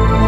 oh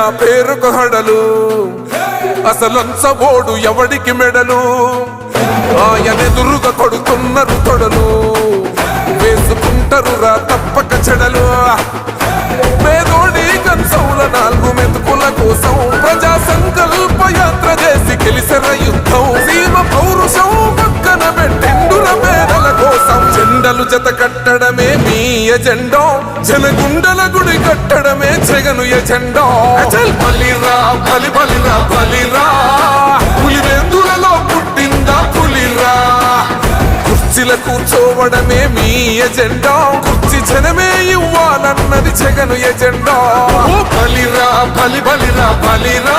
భయమెరుగని ఆ పేరుకు హడలు? అసలంచబోడు ఎవడికి మెడలు? ఆయనెదురుగా కొడుతున్నారు తొడలు. వేసుకుంటారు రా తప్పక చెడలు. జెండలు జత కట్టడమే మీ ఎజెండా. జనగుండల గుడి కట్టడమే జగను ఎజెండా. అచల్ బలిరా బలి బలిరా. బలిరా పులివెందులలో పుట్టిందా పులిరా? కుర్చీల కూర్చోవడమే మీ ఎజెండా. కుర్చీ జనమే ఇవ్వాలన్నది జగను ఎజెండా. ఓ బలిరా బలి బలిరా. బలిరా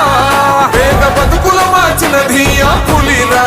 పేద బతుకుల మార్చినది ఆ పులిరా.